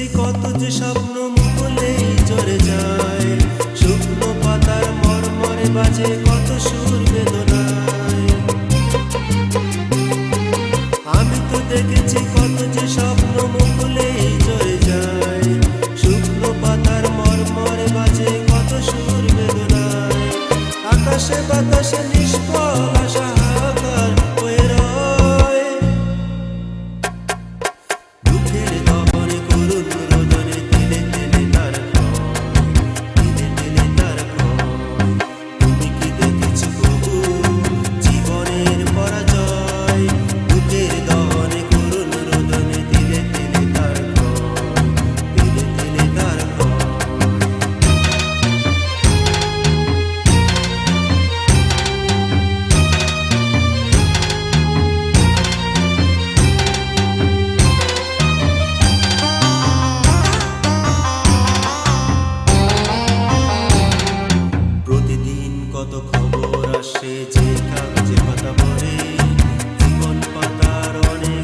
যে স্বপ্ন মুকুলে জরে যায়। শুকনো পাতার মরমরে বাজে কত সুর বেদনায়। আমি তো দেখেছি কত যে স্বপ্ন মুকুলে জরে যায়। শুকনো পাতার মরমরে বাজে কত সুর বেদনায়। আকাশে বাতাসে নিষ্ফল আশা কত খবর আসে যে কাগজে পাতা পড়ে জীবন পাতার অনেক